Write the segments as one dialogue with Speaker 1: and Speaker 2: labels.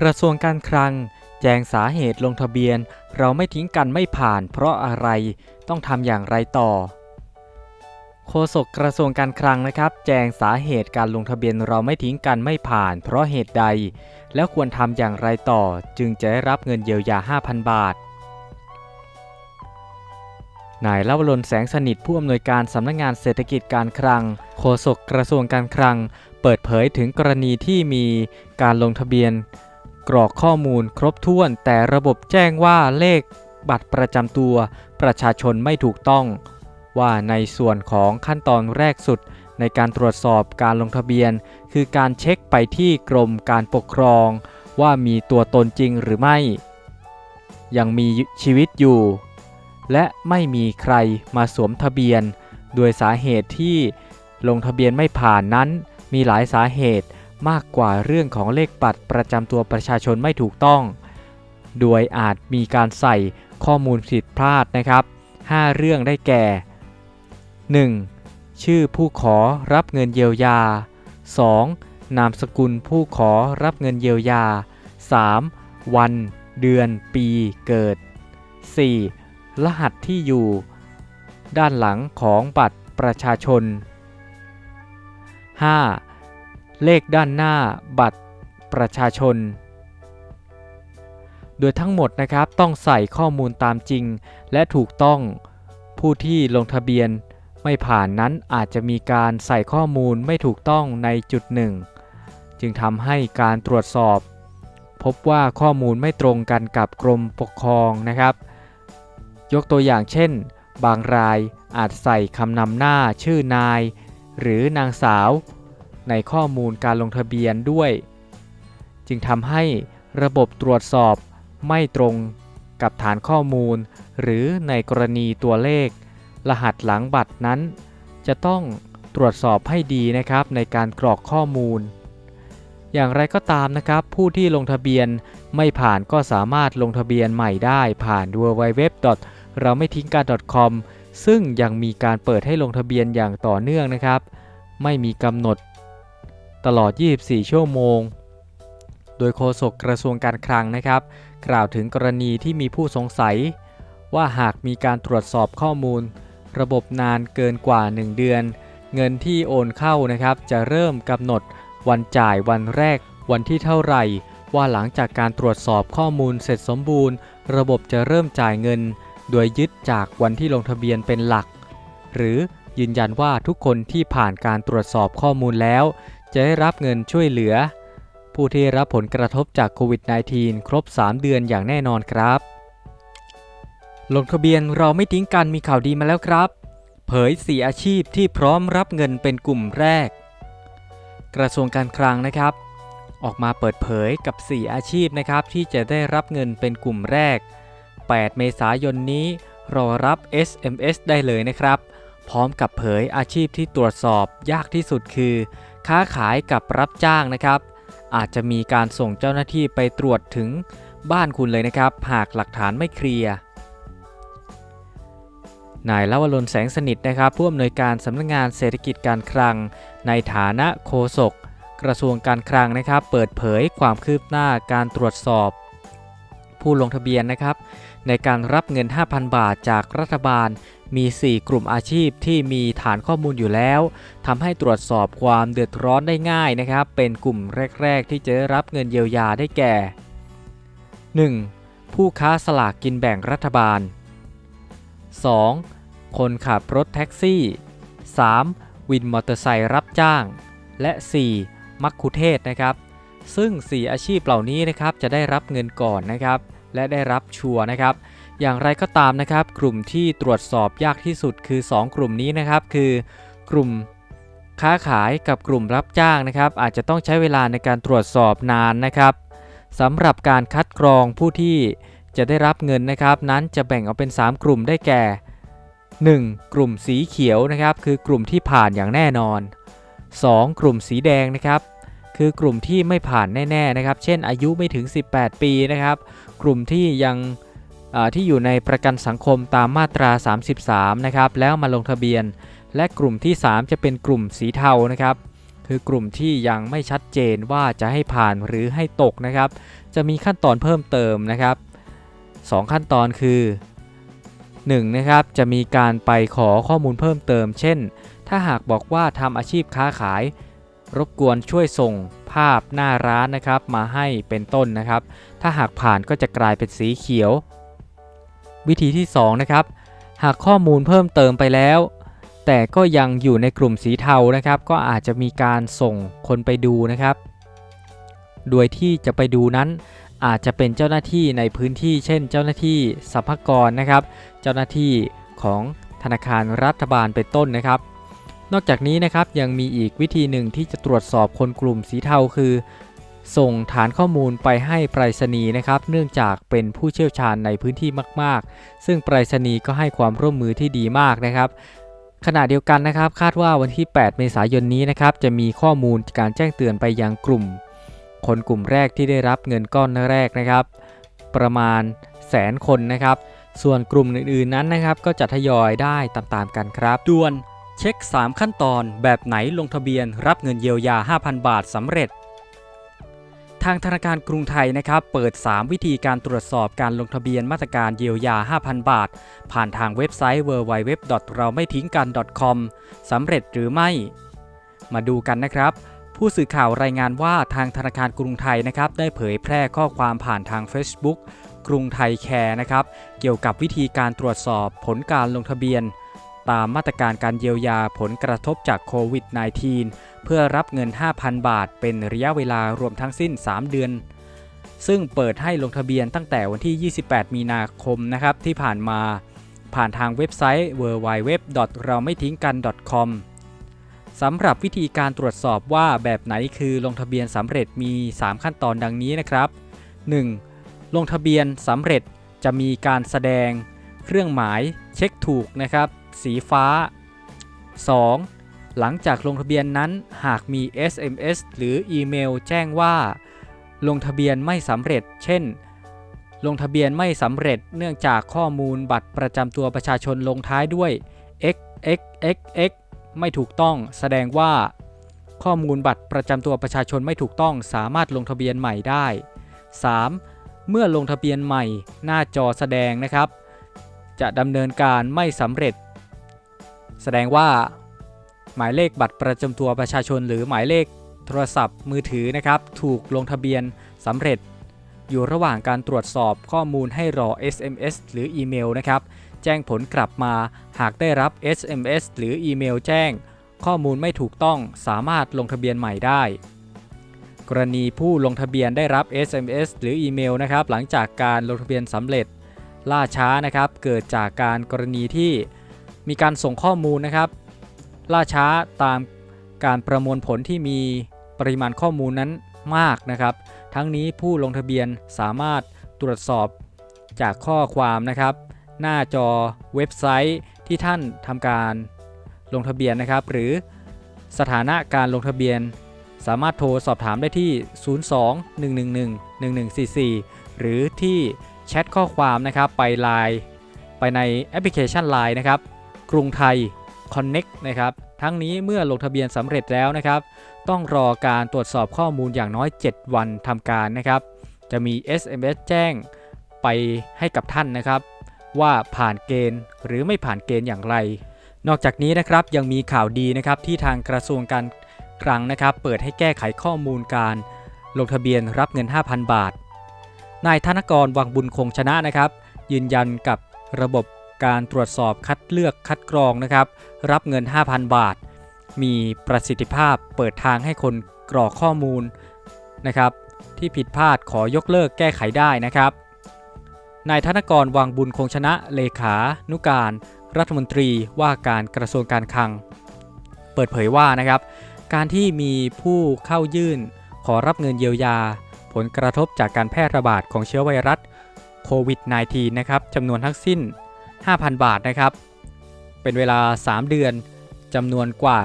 Speaker 1: กระทรวงการคลัง แจงสาเหตุลงทะเบียน เราไม่ทิ้งกันไม่ผ่าน เพราะอะไรต้องทำอย่างไรต่อ โฆษกกระทรวงการคลังนะครับ แจงสาเหตุการลงทะเบียนเราไม่ทิ้งกันไม่ผ่าน เพราะเหตุใด แล้วควรทำอย่างไรต่อ จึงจะได้รับเงินเยียวยา 5,000 บาทนายลาวรนแสงสนิทผู้อำนวยการสำนักงงานเศรษฐกิจการคลัง โฆษกกระทรวงการคลัง เปิดเผยถึงกรณีที่มีการลงทะเบียน กรอกข้อมูลครบถ้วนแต่ระบบแจ้งว่าเลขบัตรประจำตัว ประชาชนไม่ถูกต้อง ว่าในส่วนของขั้นตอนแรกสุด ในการตรวจสอบการลงทะเบียน คือการเช็คไปที่กรมการปกครอง ว่ามีตัวตนจริงหรือไม่ ยังมีชีวิตอยู่ และไม่มีใครมาสวมทะเบียน โดยสาเหตุที่ลงทะเบียนไม่ผ่านนั้น มีหลายสาเหตุ มากกว่าเรื่องของเลขบัตรประจำตัวประชาชนไม่ถูกต้อง โดยอาจมีการใส่ข้อมูลผิดพลาดนะครับ 5 เรื่องได้แก่ 1. ชื่อผู้ขอรับเงินเยียวยา 2. นามสกุลผู้ขอรับเงินเยียวยา 3. วัน เดือน ปีเกิด 4. รหัสที่อยู่ ด้านหลังของบัตรประชาชน 5. เลขด้านหน้าบัตรประชาชน โดยทั้งหมดนะครับต้องใส่ข้อมูลตามจริง และถูกต้องผู้ที่ลงทะเบียนไม่ผ่านนั้นอาจจะมีการใส่ข้อมูลไม่ถูกต้องในจุดหนึ่ง จึงทำให้การตรวจสอบ พบว่าข้อมูลไม่ตรงกันกับกรมปกครองนะครับ ยกตัวอย่างเช่น บางรายอาจใส่คำนำหน้าชื่อนาย หรือนางสาว ในข้อมูลการลงทะเบียนด้วย จึงทำให้ระบบตรวจสอบไม่ตรงกับฐานข้อมูล หรือในกรณีตัวเลข รหัสหลังบัตรนั้น จะต้องตรวจสอบให้ดีนะครับในการกรอกข้อมูล อย่างไรก็ตามนะครับ ผู้ที่ลงทะเบียนไม่ผ่านก็สามารถลงทะเบียนใหม่ได้ผ่าน www. เราไม่ทิ้งกัน .com ซึ่งยังมีการเปิดให้ลงทะเบียนอย่างต่อเนื่องนะครับ ไม่มีกำหนด ตลอด 24 ชั่วโมง โดยโฆษกกระทรวงการคลังนะครับ กล่าวถึงกรณีที่มีผู้สงสัย ว่าหากมีการตรวจสอบข้อมูล ระบบนานเกินกว่า 1 เดือน เงินที่โอนเข้านะครับ จะเริ่มกำหนดวันจ่ายวันแรกวันที่เท่าไหร่ ว่าหลังจากการตรวจสอบข้อมูลเสร็จสมบูรณ์ ระบบจะเริ่มจ่ายเงิน โดยยึดจากวันที่ลงทะเบียนเป็นหลัก หรือยืนยันว่าทุกคนที่ผ่านการตรวจสอบข้อมูลแล้ว จะได้รับเงินช่วยเหลือ ผู้ที่รับผลกระทบจากโควิด -19 ครบ 3 เดือนอย่างแน่นอนครับ ลงทะเบียนเราไม่ทิ้งกันมีข่าวดีมาแล้วครับ เผย 4 อาชีพที่พร้อมรับเงินเป็นกลุ่มแรก กระทรวงการคลังนะครับ ออกมาเปิดเผยกับ 4 อาชีพนะครับที่จะได้รับเงินเป็นกลุ่มแรก 8 เมษายนนี้รอรับ SMS ได้เลยนะครับ พร้อมกับเผยอาชีพที่ตรวจสอบยากที่สุดคือ ค้าขายกับรับจ้างนะครับ อาจจะมีการส่งเจ้าหน้าที่ไปตรวจถึงบ้านคุณเลยนะครับ หากหลักฐานไม่เคลียร์นายลวรนแสงสนิทนะครับผู้อำนวยการสำนักงงานเศรษฐกิจการคลัง ในฐานะโฆษกกระทรวงการคลังนะครับ เปิดเผยความคืบหน้าการตรวจสอบ ผู้ลงทะเบียนนะครับ ในการรับเงิน 5,000 บาทจากรัฐบาล มี 4 กลุ่มอาชีพที่มีฐานข้อมูลอยู่แล้วทำให้ตรวจสอบความเดือดร้อนได้ง่ายนะครับ เป็นกลุ่มแรก ๆ ที่จะได้รับเงินเยียวยาได้แก่ 1. ผู้ค้าสลากกินแบ่งรัฐบาล 2. คนขับรถแท็กซี่ 3. วินมอเตอร์ไซค์รับจ้าง และ 4. มักคุเทศนะครับ ซึ่ง 4 อาชีพเหล่านี้นะครับจะได้รับเงินก่อนนะครับ และได้รับชัวร์นะครับ อย่างไรก็ตามนะครับ กลุ่มที่ตรวจสอบยากที่สุดคือ 2 กลุ่มนี้นะครับ คือกลุ่มค้าขายกับกลุ่มรับจ้างนะครับ อาจจะต้องใช้เวลาในการตรวจสอบนานนะครับสำหรับการคัดกรองผู้ที่จะได้รับเงินนะครับ นั้นจะแบ่งออกเป็น 3 กลุ่มได้แก่ 1. กลุ่มสีเขียวนะครับ คือกลุ่มที่ผ่านอย่างแน่นอน 2. กลุ่มสีแดงนะครับ คือกลุ่มที่ไม่ผ่านแน่ๆนะครับ เช่นอายุไม่ถึง 18 ปีนะครับ กลุ่มที่ยัง ที่อยู่ในประกันสังคมตามมาตรา 33 นะครับ แล้วมาลงทะเบียน และกลุ่มที่ 3 จะเป็นกลุ่มสีเทานะครับ คือกลุ่มที่ยังไม่ชัดเจนว่าจะให้ผ่านหรือให้ตกนะครับ จะมีขั้นตอนเพิ่มเติมนะครับ 2 ขั้นตอนคือ 1. นะครับ จะมีการไปขอข้อมูลเพิ่มเติม เช่น ถ้าหากบอกว่าทำอาชีพค้าขาย รบกวนช่วยส่งภาพหน้าร้านนะครับ มาให้เป็นต้นนะครับ ถ้าหากผ่านก็จะกลายเป็นสีเขียว วิธีที่2นะครับหากข้อมูลเพิ่มเติมไปแล้ว แต่ก็ยังอยู่ในกลุ่มสีเทานะครับ ก็อาจจะมีการส่งคนไปดูนะครับ โดยที่จะไปดูนั้นอาจจะเป็นเจ้าหน้าที่ในพื้นที่ เช่น เจ้าหน้าที่สรรพากรนะครับ เจ้าหน้าที่ของธนาคารรัฐบาลเป็นต้นนะครับ นอกจากนี้นะครับยังมีอีกวิธีหนึ่งที่จะตรวจสอบคนกลุ่มสีเทาคือ ส่งฐานข้อมูลไปให้ไปรษณีย์นะครับ เนื่องจากเป็นผู้เชี่ยวชาญในพื้นที่มาก ๆ ซึ่งไปรษณีย์ก็ให้ความร่วมมือที่ดีมากนะครับ ขณะเดียวกันนะครับ คาดว่าวันที่ 8 เมษายนนี้นะครับ จะมีข้อมูลการแจ้งเตือนไปยังกลุ่ม คนกลุ่มแรกที่ได้รับเงินก้อนแรกนะครับ ประมาณแสนคนนะครับ ส่วนกลุ่มอื่น ๆ นั้นนะครับ ก็จะทยอยได้ตามๆกันครับด่วนเช็ค 3 ขั้นตอนแบบไหนลงทะเบียนรับเงินเยียวยา 5,000 บาทสำเร็จ ทางธนาคารกรุงไทยนะครับเปิด 3 วิธีการตรวจสอบการลงทะเบียนมาตรการเยียวยา 5,000 บาท ผ่านทางเว็บไซต์ www เราไม่ทิ้งกัน .com สำเร็จหรือไม่ มาดูกันนะครับ ผู้สื่อข่าวรายงานว่าทางธนาคารกรุงไทยนะครับได้เผยแพร่ข้อความผ่านทาง Facebook กรุงไทยแคร์นะครับเกี่ยวกับวิธีการตรวจสอบผลการลงทะเบียน ตามมาตรการการเยียวยาผลกระทบจากโควิด -19 เพื่อรับเงิน 5,000 บาท เป็นระยะเวลารวมทั้งสิ้น 3 เดือน ซึ่งเปิดให้ลงทะเบียนตั้งแต่วันที่ 28 มีนาคมนะครับที่ผ่านมา ผ่านทางเว็บไซต์ www เราไม่ทิ้งกัน .com สำหรับวิธีการตรวจสอบว่าแบบไหนคือลงทะเบียนสำเร็จมี 3 ขั้นตอนดังนี้นะครับ 1. ลงทะเบียนสำเร็จจะมีการแสดง เครื่องหมายเช็คถูกนะครับ สีฟ้า 2. หลังจากลงทะเบียนนั้นหากมี SMS หรืออีเมลแจ้งว่า ลงทะเบียนไม่สำเร็จ เช่น ลงทะเบียนไม่สำเร็จเนื่องจากข้อมูลบัตรประจำตัวประชาชนลงท้ายด้วย xxxx ไม่ถูกต้องแสดงว่า ข้อมูลบัตรประจำตัวประชาชนไม่ถูกต้องสามารถลงทะเบียนใหม่ได้ 3. เมื่อลงทะเบียนใหม่หน้าจอแสดงนะครับ จะดำเนินการไม่สำเร็จ แสดงว่าหมายเลขบัตรประจำตัวประชาชน หรือหมายเลขโทรศัพท์มือถือนะครับ ถูกลงทะเบียนสำเร็จ อยู่ระหว่างการตรวจสอบข้อมูลให้รอ SMS หรืออีเมลนะครับ แจ้งผลกลับมาหากได้รับ SMS หรืออีเมลแจ้ง ข้อมูลไม่ถูกต้องสามารถลงทะเบียนใหม่ได้ กรณีผู้ลงทะเบียนได้รับ SMS หรืออีเมลนะครับ หลังจากการลงทะเบียนสำเร็จ ล่าช้านะครับ เกิดจากการกรณีที่ มีการส่งข้อมูลนะครับ ล่าช้าตามการประมวลผลที่มีปริมาณข้อมูลนั้นมากนะครับ ทั้งนี้ผู้ลงทะเบียนสามารถตรวจสอบจากข้อความนะครับ หน้าจอเว็บไซต์ที่ท่านทำการลงทะเบียนนะครับ หรือสถานะการลงทะเบียน สามารถโทรสอบถามได้ที่ 02-111-1144 หรือที่แชทข้อความนะครับไป Line ไปในแอปพลิเคชัน Line นะครับ กรุงไทย Connect นะครับ ทั้งนี้เมื่อลงทะเบียนสำเร็จแล้วนะครับ ต้องรอการตรวจสอบข้อมูลอย่างน้อย 7 วันทำการนะครับ จะมี SMS แจ้งไปให้กับท่านนะครับ ว่าผ่านเกณฑ์หรือไม่ผ่านเกณฑ์อย่างไร นอกจากนี้นะครับยังมีข่าวดีนะครับที่ทางกระทรวงการคลังนะครับ เปิดให้แก้ไขข้อมูลการลงทะเบียนรับเงิน 5,000 บาท นายธนกรวังบุญคงชนะนะครับ ยืนยันกับระบบ การตรวจสอบคัดเลือกคัดกรองนะครับรับเงิน 5,000 บาท มีประสิทธิภาพเปิดทางให้คนกรอกข้อมูลนะครับที่ผิดพลาดขอยกเลิกแก้ไขได้นะครับนายธนกรวังบุญคงชนะเลขานุการ รัฐมนตรีว่าการกระทรวงการคลัง เปิดเผยว่านะครับ การที่มีผู้เข้ายื่น ขอรับเงินเยียวยา ผลกระทบจากการแพร่ระบาดของเชื้อไวรัสโควิด -19 นะครับจำนวนทั้งสิ้น 5,000 บาทนะครับ เป็นเวลา 3 เดือนจำนวนกว่า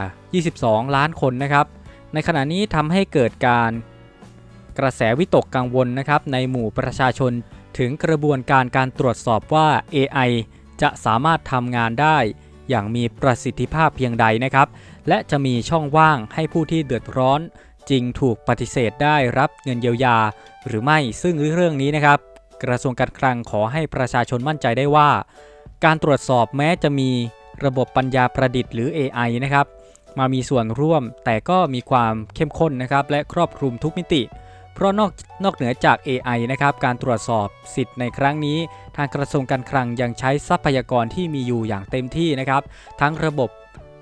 Speaker 1: 22 ล้านคนนะครับ ในขณะนี้ทำให้เกิดการกระแสวิตกกังวลนะครับในหมู่ประชาชนถึงกระบวนการการตรวจสอบว่า AI จะสามารถทำงานได้อย่างมีประสิทธิภาพเพียงใดนะครับ และจะมีช่องว่างให้ผู้ที่เดือดร้อนจริงถูกปฏิเสธได้รับเงินเยียวยา หรือไม่ซึ่งเรื่องนี้นะครับ กระทรวงการคลังขอให้ประชาชนมั่นใจได้ว่า การตรวจสอบแม้จะมีระบบปัญญาประดิษฐ์หรือ AI นะครับ มามีส่วนร่วมแต่ก็มีความเข้มข้นนะครับ และครอบคลุมทุกมิติ เพราะนอกนอกเหนือจาก AI นะครับ การตรวจสอบสิทธิ์ในครั้งนี้ ทางกระทรวงการคลังยังใช้ทรัพยากรที่มีอยู่อย่างเต็มที่นะครับ ทั้งระบบ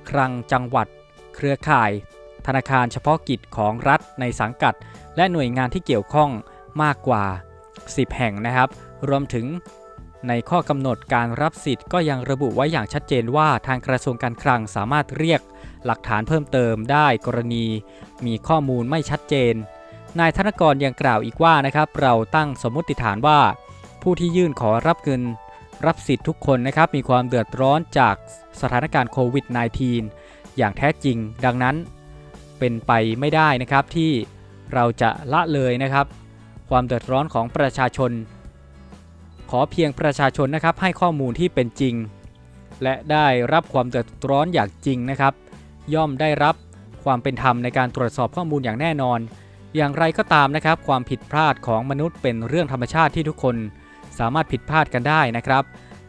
Speaker 1: คลังจังหวัด เครือข่าย ธนาคารเฉพาะกิจของรัฐในสังกัด และหน่วยงานที่เกี่ยวข้องมากกว่า 10 แห่งนะครับ รวมถึง ในข้อกำหนดการรับสิทธิ์ก็ยังระบุไว้อย่างชัดเจนว่าทางกระทรวงการคลังสามารถเรียกหลักฐานเพิ่มเติมได้กรณี มีข้อมูลไม่ชัดเจน นายธนกรยังกล่าวอีกว่านะครับเราตั้งสมมติฐานว่า ผู้ที่ยื่นขอรับเงินรับสิทธิ์ทุกคนนะครับมีความเดือดร้อนจากสถานการณ์โควิด -19 อย่างแท้จริง ดังนั้น เป็นไปไม่ได้นะครับที่เราจะละเลยนะครับ ความเดือดร้อนของประชาชน ขอเพียงประชาชนนะครับให้ข้อมูลที่เป็นจริง และได้รับความเดือดร้อนอย่างจริงนะครับ ย่อมได้รับความเป็นธรรมในการตรวจสอบข้อมูลอย่างแน่นอน อย่างไรก็ตามนะครับ ความผิดพลาดของมนุษย์เป็นเรื่องธรรมชาติที่ทุกคน สามารถผิดพลาดกันได้นะครับ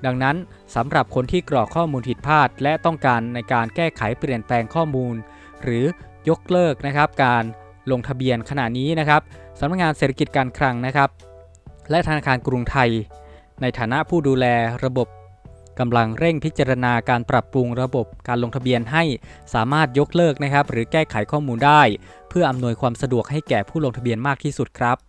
Speaker 1: ดังนั้นสำหรับคนที่กรอกข้อมูลผิดพลาด และต้องการในการแก้ไขเปลี่ยนแปลงข้อมูล หรือยกเลิกนะครับการลงทะเบียนขณะนี้นะครับสำนักงานเศรษฐกิจการคลังนะครับ และธนาคารกรุงไทย ในฐานะผู้ดูแลระบบกำลังเร่งพิจารณาการปรับปรุงระบบการลงทะเบียนให้สามารถยกเลิกนะครับ หรือแก้ไขข้อมูลได้ เพื่ออำนวยความสะดวกให้แก่ผู้ลงทะเบียนมากที่สุดครับ